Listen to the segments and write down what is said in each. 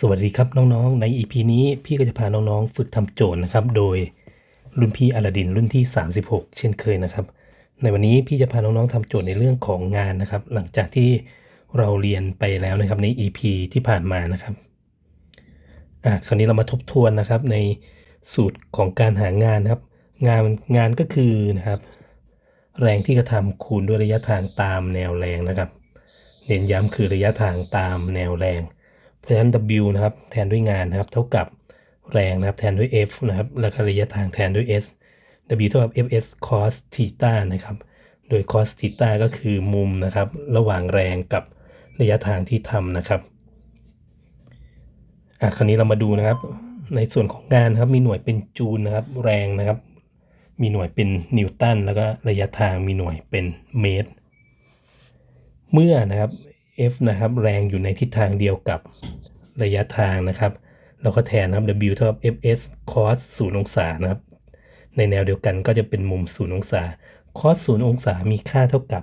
สวัสดีครับน้องๆ ใน EP นี้พี่ก็จะพาน้องๆ ฝึกทำโจทย์นะครับ โดยรุ่นพี่อลาดินรุ่นที่ 36 เช่นเคยนะครับ ในวันนี้พี่จะพาน้องๆทำโจทย์ในเรื่องของงานนะครับ หลังจากที่เราเรียนไปแล้วนะครับใน EP ที่ผ่านมานะครับอะคราวนี้เรามาทบทวนนะครับในสูตรของการหางานนะครับ งานงานก็คือนะครับ แรงที่กระทำคูณด้วยระยะทางตามแนวแรงนะครับ เน้นย้ำคือระยะทางตามแนวแรง เพราะฉะนั้น W นะครับแทนด้วยงานนะครับ เท่ากับแรงนะครับแทนด้วย F นะครับแล้วก็ระยะทางแทนด้วย S W เท่ากับ Fs cos theta นะครับ โดย cos theta ก็คือมุมนะครับ ระหว่างแรงกับระยะทางที่ทำนะครับอะคราวนี้เรามาดูนะครับ ในส่วนของงานนะครับมีหน่วยเป็นจูลนะครับ แรงนะครับ มีหน่วยเป็นนิวตันแล้วก็ระยะทางมีหน่วยเป็นเมตร เมื่อนะครับ F นะครับแรงอยู่ในทิศทางเดียวกับระยะทางนะครับ เราก็แทนนะครับ W เท่ากับ Fs cos 0องศานะครับ ในแนวเดียวกันก็จะเป็นมุม 0 องศา cos 0องศามีค่าเท่ากับ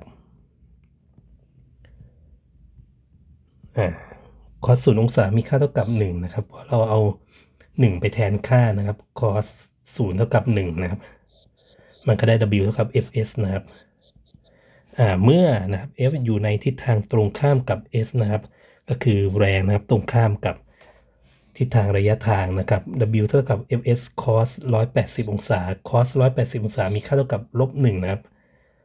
อ่า cos 0องศา มีค่าเท่ากับ1นะครับ เพราะเราเอา 1 ไปแทนค่านะครับ cos 0เท่ากับ1นะครับ มันก็ได้ W เท่ากับ Fs นะครับ เมื่อนะครับ F อยู่ในทิศทางตรงข้ามกับ S นะครับ ก็คือแรงนะครับตรงข้ามกับทิศทางระยะทางนะครับ W เท่ากับ Fs cos 180 องศา cos 180 องศา มีค่าเท่ากับลบ1นะครับ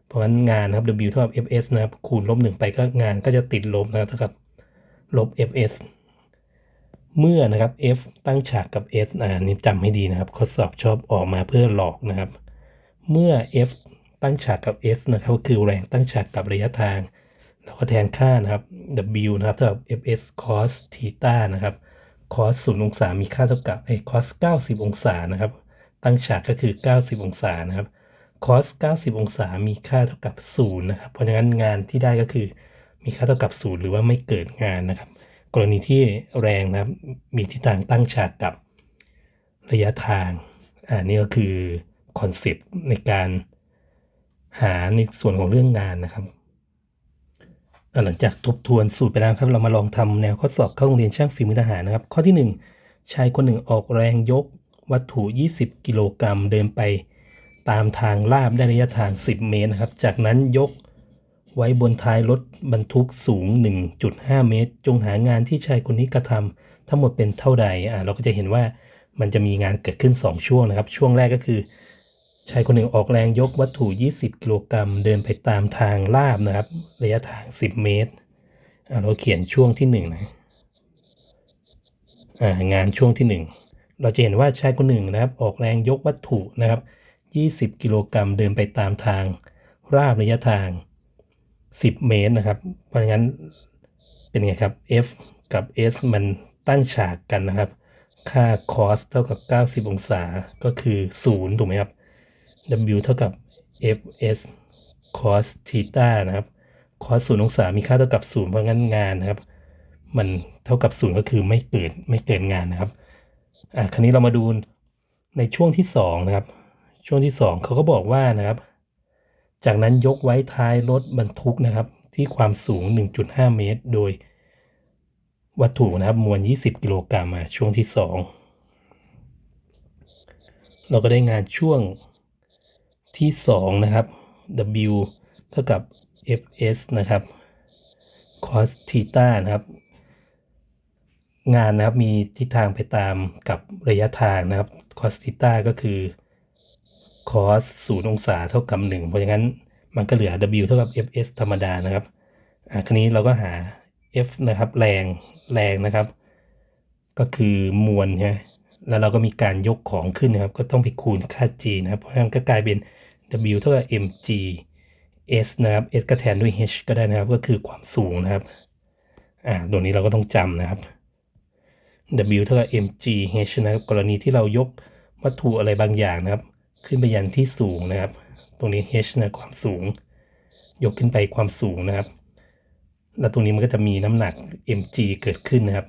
เพราะฉะนั้นงานนะครับ W เท่ากับ Fs นะครับ คูณลบ1ไปก็งานก็จะติดลบนะครับเท่ากับลบ Fs เมื่อนะครับ F ตั้งฉากกับ S อ่านี่จำให้ดีนะครับข้อสอบชอบออกมาเพื่อหลอกนะครับ เมื่อ F ตั้งฉากกับ S นะครับก็คือแรงตั้งฉากกับระยะทาง เราก็แทนค่านะครับ W นะครับเท่ากับ Fs cos theta นะครับ cos 0องศา มีค่าเท่ากับไอ้ cos 90 องศานะครับ ตั้งฉากก็คือ 90 องศานะครับ cos 90 องศา มีค่าเท่ากับ0นะครับ เพราะฉะนั้นงานที่ได้ก็คือ มีค่าเท่ากับ 0 หรือว่าไม่เกิดงานนะครับ กรณีที่แรงนะครับ มีทิศทางตั้งฉากกับระยะทาง อ่านี่ก็คือคอนเซปต์ในการ หาในส่วนของเรื่องงานนะครับอะหลังจากทบทวนสูตรไปแล้วครับ เรามาลองทำแนวข้อสอบเข้าโรงเรียนช่างฝีมือทหารนะครับ ข้อที่ 1 ชายคนหนึ่งออกแรงยกวัตถุ 20 กิโลกรัมเดินไปตามทางลาบได้ระยะทาง 10 เมตรนะครับ จากนั้นยกไว้บนท้ายรถบรรทุกสูง 1.5 เมตร จงหางานที่ชายคนนี้กระทำทั้งหมดเป็นเท่าใด อ่าเราก็จะเห็นว่ามันจะมีงานเกิดขึ้น 2 ช่วงนะครับ ช่วงแรกก็คือ ชายคนหนึ่งออกแรงยกวัตถุ 20 กิโลกรัมเดินไปตามทางลาบนะครับ ระยะทาง 10 เมตร เราเขียนช่วงที่1นะอ่างานช่วงที่ 1 เราจะเห็นว่าชายคนหนึ่งนะครับ ออกแรงยกวัตถุนะครับ 20 กิโลกรัมเดินไปตามทางราบระยะทาง 10 เมตรนะครับ เพราะงั้นเป็นไงครับ F กับ S มันตั้งฉากกันนะครับ ค่า cos เท่ากับ 90 องศาก็คือ 0 ถูกไหมครับ W เท่ากับ Fs cos theta นะครับ cos 0องศามีค่าเท่ากับ0เพราะงั้นงานนะครับ มันเท่ากับ0ก็คือไม่เกิดไม่เกิดงานนะครับอะคราวนี้เรามาดูในช่วงที่2นะครับ ช่วงที่ 2เขาก็บอกว่านะครับ จากนั้นยกไว้ท้ายรถบรรทุกนะครับ ที่ความสูง 1.5 เมตร โดยวัตถุนะครับมวล 20 กิโลกรัมมาช่วงที่ 2 เราก็ได้งานช่วง ที่ 2 นะครับ W เท่ากับ Fs นะครับ cos theta นะครับ งานนะครับมีทิศทางไปตามกับระยะทางนะครับ cos theta ก็คือ cos 0องศาเท่ากับ 1 เพราะฉะนั้นมันก็เหลือ W เท่ากับ Fs ธรรมดานะครับอะครนี้เราก็หา F นะครับ แรงแรงนะครับ ก็คือมวลใช่ไหมแล้วเราก็มีการยกของขึ้นนะครับ ก็ต้องไปคูณค่า g นะครับ เพราะฉะนั้นก็กลายเป็น W เท่ากับ mg s นะครับ s ก็แทนด้วย h ก็ได้นะครับ ก็คือความสูงนะครับ อ่า ตัวนี้เราก็ต้องจำนะครับ W เท่ากับ mg h นะครับ กรณีที่เรายกวัตถุอะไรบางอย่างนะครับ ขึ้นไปยันที่สูงนะครับ ตรงนี้ h นะความสูง ยกขึ้นไปความสูงนะครับ แล้วตรงนี้มันก็จะมีน้ำหนัก mg เกิดขึ้นนะครับ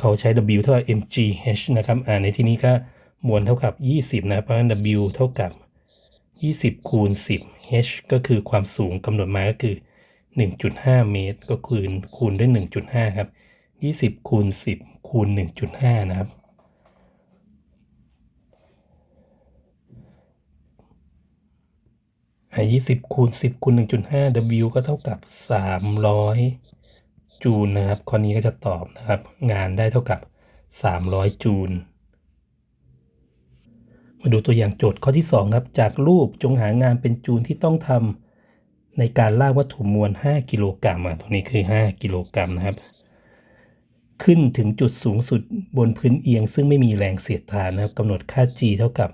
เขาใช้ W เท่ากับ mgh นะครับ อ่า ในที่นี้ก็มวลเท่ากับ 20 นะครับเพราะฉะนั้น W เท่ากับ 20 คูณ 10 h ก็คือความสูงกำหนดมาก็คือ 1.5 เมตร ก็คูณคูณด้วย 1.5 ครับยี่สิบคูณสิบคูณหนึ่งจุดห้านะครับยี่สิบคูณสิบคูณหนึ่งจุดห้า W ก็เท่ากับสามร้อยจูลนะครับ ข้อนี้ก็จะตอบนะครับ งานได้เท่ากับสามร้อยจูล มาดูตัวอย่างโจทย์ข้อที่ 2 ครับ จากรูปจงหางานเป็นจูลที่ต้องทำในการลากวัตถุมวล 5 กิโลกรัมอะตรงนี้คือ 5 กิโลกรัมนะครับ ขึ้นถึงจุดสูงสุดบนพื้นเอียง ซึ่งไม่มีแรงเสียดทานนะครับกำหนดค่า g เท่ากับ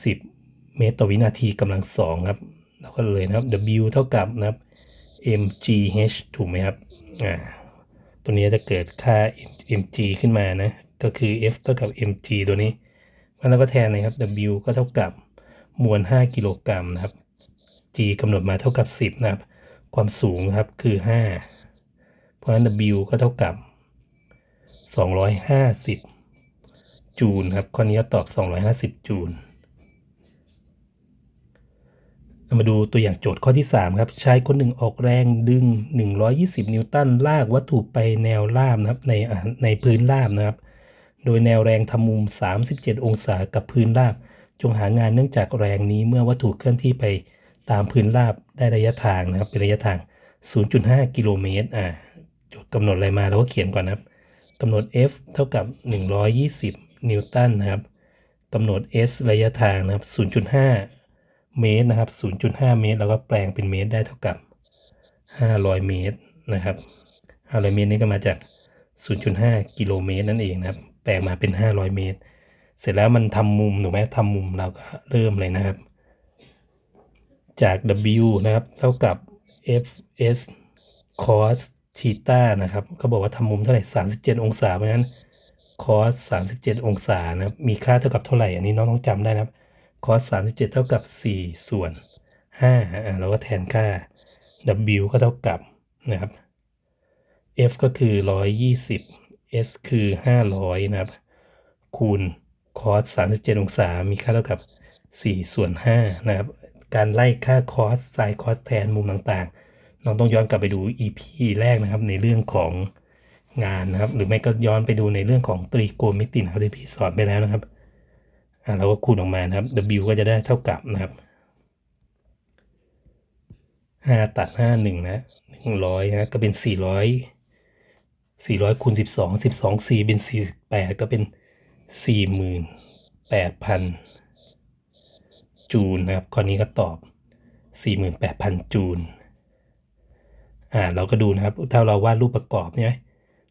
10 เมตรต่อวินาทีกำลังสองครับเราก็เลยนะครับ w เท่ากับนะครับ mgh ถูกไหมครับ อ่า ตัวนี้จะเกิดค่า mg ขึ้นมานะ ก็คือ f เท่ากับ mg ตัวนี้ แล้วก็แทนนะครับ W ก็เท่ากับมวล 5 กิโลกรัมนะครับ G กำหนดมาเท่ากับ 10 นะครับ ความสูงครับคือ 5 เพราะฉะนั้น W ก็เท่ากับ 250 จูลครับ ข้อนี้ก็ตอบ 250 จูลเอามาดูตัวอย่างโจทย์ข้อที่ 3 ครับ ใชายคนหนึ่งออกแรงดึง 120 นิวตันลากวัตถุไปแนวราบนะครับในในพื้นราบนะครับ โดยแนวแรงทำมุม 37 องศากับพื้นราบ จงหางานเนื่องจากแรงนี้เมื่อวัตถุเคลื่อนที่ไปตามพื้นราบได้ระยะทางนะครับเป็นระยะทาง 0.5 กิโลเมตรอ่าจทย์กำหนดอะไรมาเราก็เขียนก่อนนะครับกำหนด F เท่ากับ 120 นิวตันนะครับกำหนด S ระยะทางนะครับ 0.5 เมตรนะครับ 0.5 เมตร แล้วก็แปลงเป็นเมตรได้เท่ากับ 500 เมตรนะครับ 500 เมตรนี่ก็มาจาก 0.5 กิโลเมตรนั่นเองนะครับ แปลงมาเป็น 500 เมตร เสร็จแล้วมันทำมุมถูกไหมทำมุมเราก็เริ่มเลยนะครับ จาก W นะครับ เท่ากับ fs cos theta นะครับเขาบอกว่าทำมุมเท่าไหร่ 37 องศา เพราะฉะนั้น cos 37 องศานะครับ มีค่าเท่ากับเท่าไหร่ อันนี้น้องต้องจำได้นะครับ cos 37 เท่ากับ 4 ส่วน 5 อ่าเราก็แทนค่า W ก็เท่ากับนะครับ f ก็คือ 120 s คือ 500 นะครับ คูณ cos 37 องศา มีค่าเท่ากับ 4 ส่วน 5 นะครับ การไล่ค่า cos sin cos แทนมุมต่างๆน้องต้องย้อนกลับไปดู EP แรกนะครับ ในเรื่องของงานนะครับ หรือไม่ก็ย้อนไปดูในเรื่องของตรีโกณมิตินะครับที่พี่สอนไปแล้วนะครับอ่าเราก็คูณออกมานะครับ W ก็จะได้เท่ากับนะครับห้าตัดห้าหนึ่งนะหนึ่งร้อยนะก็เป็นสี่ ร้อยสี่ร้อยคูณสิบสองสิบสองสี่เป็นสี่แปดก็เป็นสี่หมื่นแปดพันจูลนะครับข้อนี้ก็ตอบสี่หมื่นแปดพันจูลอ่าเราก็ดูนะครับ ถ้าเราวาดรูปประกอบเนี่ย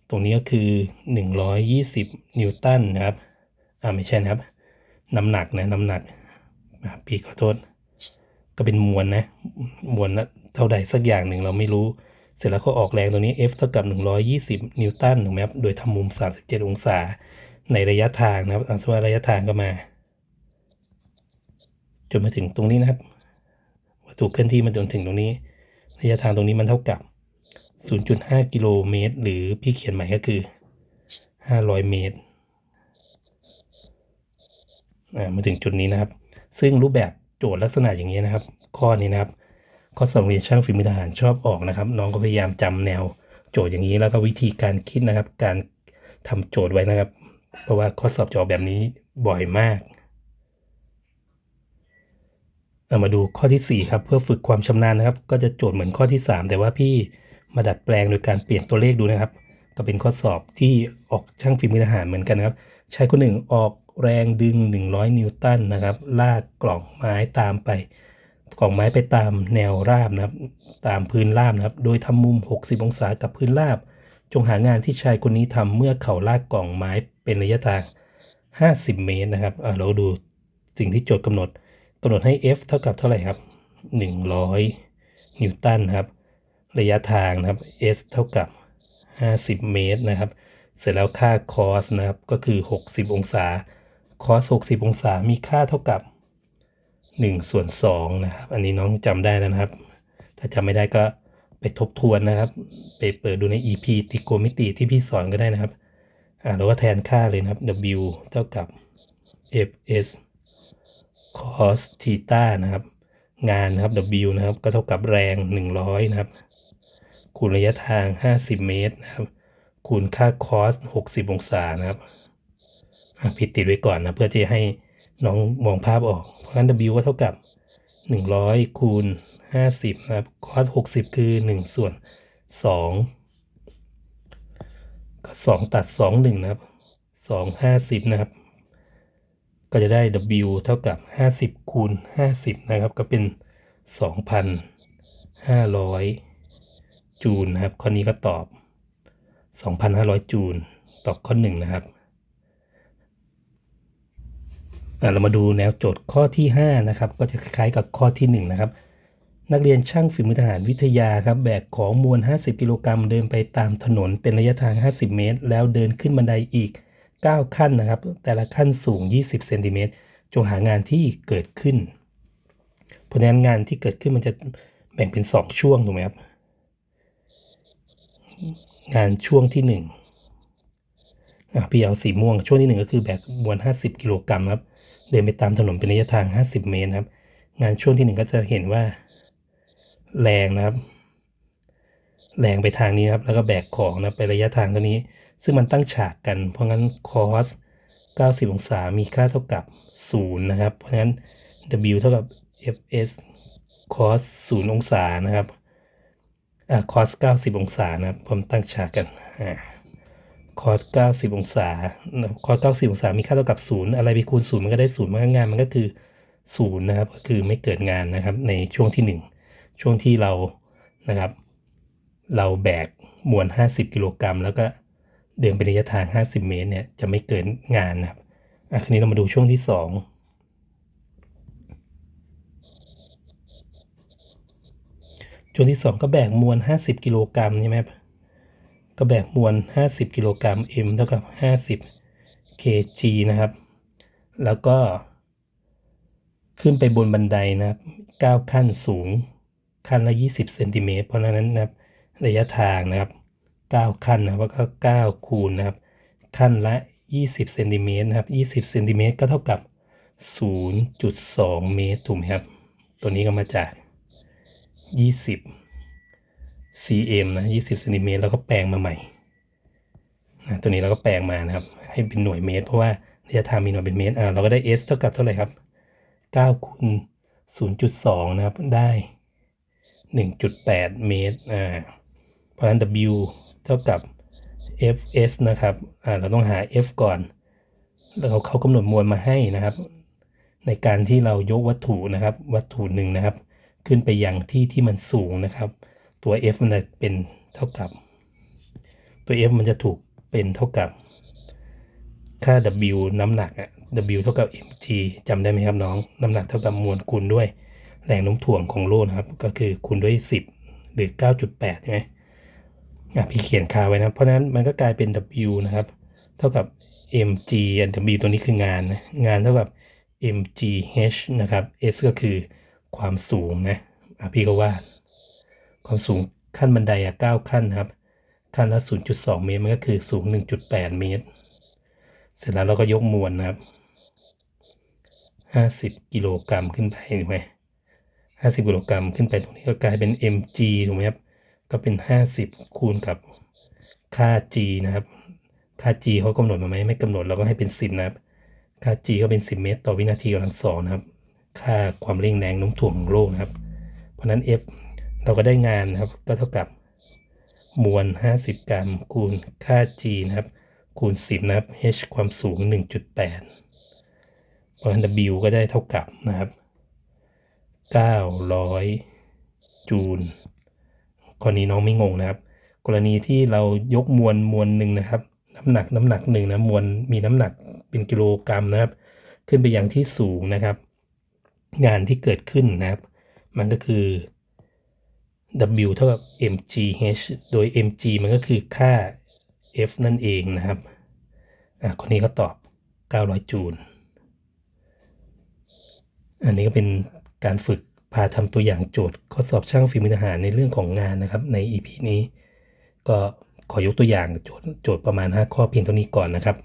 ตรงนี้ก็คือหนึ่งร้อยยี่สิบนิวตันนะครับ อ่าไม่ใช่นะครับ น้ำหนักนะน้ำหนักอ่าพี่ขอโทษ ก็เป็นมวลนะ มวลนะเท่าใดสักอย่างหนึ่งเราไม่รู้ เสร็จแล้วก็ออกแรงตัวนี้ F เท่ากับ 120 นิวตันถูกไหมครับ โดยทำมุม 37 องศา ในระยะทางนะครับอันสมมติว่าระยะทางก็มา จนมาถึงตรงนี้นะครับ วัตถุเคลื่อนที่มาจนถึงตรงนี้ ระยะทางตรงนี้มันเท่ากับ 0.5 กิโลเมตร หรือพี่เขียนใหม่ก็คือ 500 เมตรอ่ามาถึงจุดนี้นะครับ ซึ่งรูปแบบโจทย์ลักษณะอย่างนี้นะครับ ข้อนี้นะครับ ข้อสอบเรียนช่างฝีมือทหารชอบออกนะครับ น้องก็พยายามจำแนวโจทย์อย่างนี้แล้วก็วิธีการคิดนะครับ การทำโจทย์ไว้นะครับ เพราะว่าข้อสอบจะออกแบบนี้บ่อยมากเอามาดูข้อที่ 4 ครับ เพื่อฝึกความชำนาญนะครับ ก็จะโจทย์เหมือนข้อที่ 3 แต่ว่าพี่มาดัดแปลงโดยการเปลี่ยนตัวเลขดูนะครับ ก็เป็นข้อสอบที่ออกช่างฝีมือทหารเหมือนกันนะครับ ใชายคนหนึ่งออกแรงดึง 100 นิวตันนะครับ ลากกล่องไม้ตามไป กล่องไม้ไปตามแนวราบนะครับ ตามพื้นราบนะครับ โดยทำมุม 60 องศากับพื้นราบ จงหางานที่ชายคนนี้ทำเมื่อเขาลากกล่องไม้เป็นระยะทาง 50 เมตรนะครับเราดูสิ่งที่โจทย์กำหนดกำหนดให้ F เท่ากับเท่าไหร่ครับ 100 นิวตันครับ ระยะทางนะครับ S เท่ากับ 50 เมตรนะครับ เสร็จแล้วค่า cos นะครับก็คือ 60 องศา cos 60 องศามีค่าเท่ากับ 1ส่วน2นะครับ อันนี้น้องจำได้แล้วนะครับ ถ้าจำไม่ได้ก็ไปทบทวนนะครับ ไปเปิดดูใน EP ติโกมิติที่พี่สอนก็ได้นะครับ อ่าเราก็แทนค่าเลยนะครับ W เท่ากับ fs cos theta นะครับ งานนะครับ W นะครับ ก็เท่ากับแรง 100 นะครับ คูณระยะทาง 50 เมตรนะครับ คูณค่าคอส60 องศานะครับอะพิดติดไว้ก่อนนะ เพื่อที่ให้ น้องมองภาพออก เพราะฉะนั้น W ก็เท่ากับ 100 คูณ 50 นะครับ คอส60 คือ 1 ส่วน 2 ก็ 2 ตัด 2 1 นะครับ 2 50 นะครับ ก็จะได้ W เท่ากับ 50 คูณ 50 นะครับ ก็เป็น 2,500 จูลนะครับ ข้อนี้ก็ตอบ 2,500 จูล ตอบข้อ 1 นะครับ อะ เรามาดูแนวโจทย์ข้อที่5นะครับก็จะคล้ายๆกับข้อที่ 1 นะครับ นักเรียนช่างฝีมือทหารวิทยาครับแบกของมวล 50 กิโลกรัมเดินไปตามถนนเป็นระยะทาง 50 เมตร แล้วเดินขึ้นบันไดอีก 9 ขั้นนะครับ แต่ละขั้นสูง 20 เซนติเมตรจงหางานที่เกิดขึ้นเพราะนั้นงานที่เกิดขึ้นมันจะแบ่งเป็น 2 ช่วงถูกไหมครับ งานช่วงที่1อะพี่เอาสีม่วงช่วงที่ 1 ก็คือแบกมวล 50 กิโลกรัมครับ เดินไปตามถนนเป็นระยะทาง 50 เมตรครับ งานช่วงที่1ก็จะเห็นว่า แรงนะครับ แรงไปทางนี้ครับ แล้วก็แบกของนะไประยะทางเท่านี้ ซึ่งมันตั้งฉากกัน เพราะงั้น cos 90 องศามีค่าเท่ากับ 0 นะครับ เพราะฉะนั้น W เท่ากับ fs cos 0 องศานะครับ อ่า cos 90 องศานะครับผมตั้งฉากกันอ่า cos 90 องศา cos 90 องศา มีค่าเท่ากับ 0 อะไรไปคูณ 0 มันก็ได้ 0 มันก็งานมันก็คือ 0 นะครับ ก็คือไม่เกิดงานนะครับ ในช่วงที่ 1 ช่วงที่เรา นะครับ เราแบกมวล 50 กิโลกรัม แล้วก็เดินไประยะทาง 50 เมตร เนี่ย จะไม่เกินงานนะครับ อะ คราวนี้เรามาดูช่วงที่ 2ช่วงที่ 2 ก็แบกมวล 50 กิโลกรัมใช่ไหมครับ ก็แบกมวล 50 กิโลกรัม m เท่ากับ 50 kg นะครับ แล้วก็ ขึ้นไปบนบันไดนะครับ 9 ขั้นสูง ขั้นละ 20 เซนติเมตร เพราะนั้นนะครับ ระยะทางนะครับ 9 ขั้นนะครับก็ 9 คูณนะครับ ขั้นละ 20 เซนติเมตรนะครับ 20 เซนติเมตรก็เท่ากับ 0.2 เมตร ถูกไหมครับ ตัวนี้ก็มาจาก 20 cm นะ20เซนติเมตรแล้วก็แปลงมาใหม่นะตัวนี้เราก็แปลงมานะครับ ให้เป็นหน่วยเมตร เพราะว่าระยะทางมีหน่วยเป็นเมตรอ่าเราก็ได้ s เท่ากับเท่าไหร่ครับ9คูณ0.2 นะครับ ได้ 1.8 เมตรอ่าเพราะฉะนั้น W เท่ากับ fs นะครับอ่าเราต้องหา f ก่อน แล้วเขาเขากำหนดมวลมาให้นะครับ ในการที่เรายกวัตถุนะครับ วัตถุหนึ่งนะครับ ขึ้นไปยังที่ที่มันสูงนะครับ ตัว f มันจะเป็นเท่ากับ ตัว f มันจะถูกเป็นเท่ากับ ค่า w น้ำหนักอะ w เท่ากับ mg จำได้ไหมครับน้อง น้ำหนักเท่ากับมวลคูณด้วย แรงโน้มถ่วงของโลนะครับ ก็คือคูณด้วย 10 หรือ 9.8 ใช่ไหมอะพี่เขียนค่าไว้นะ เพราะฉะนั้นมันก็กลายเป็น w นะครับ เท่ากับ mg อัน w ตัวนี้คืองานนะ งานเท่ากับ mgh นะครับ s ก็คือความสูงนะ อะพี่ก็วาด ความสูงขั้นบันไดอะ9ขั้นครับ ขั้นละ 0.2 เมตร มันก็คือสูง 1.8 เมตร เสร็จแล้วเราก็ยกมวลนะครับ 50 กิโลกรัมขึ้นไปถูกไหม50 กิโลกรัมขึ้นไปตรงนี้ก็กลายเป็น mg ถูกไหมครับ ก็เป็น 50 คูณกับค่า g นะครับ ค่า g เขากำหนดมาไหมไม่กำหนดเราก็ให้เป็น 10 นะครับ ค่า g ก็เป็น 10 เมตร ต่อวินาทีกำลังสองนะครับ ค่าความเร่งแรงโน้มถ่วงของโลกนะครับ เพราะนั้น f เราก็ได้งานนะครับ ก็เท่ากับมวล 50 กรัม คูณค่า g นะครับ คูณ 10 นะครับ h ความสูง 1.8 เพราะฉะนั้น w ก็ได้เท่ากับนะครับ 900 จูลข้อนี้น้องไม่งงนะครับ กรณีที่เรายกมวลมวลหนึ่งนะครับ น้ำหนักน้ำหนักหนึ่งนะมวลมีน้ำหนักเป็นกิโลกรัมนะครับ ขึ้นไปยังที่สูงนะครับ งานที่เกิดขึ้นนะครับ มันก็คือ W เท่ากับ mgh โดย mg มันก็คือค่า f นั่นเองนะครับ อะคนนี้ก็ตอบ 900 จูล อันนี้ก็เป็นการฝึกพาทำตัวอย่างโจทย์ข้อสอบช่างฝีมือทหารในเรื่องของงานนะครับใน EP นี้ ก็ขอยกตัวอย่างโจทย์โจทย์ประมาณ 5 ข้อเพียงเท่านี้ก่อนนะครับ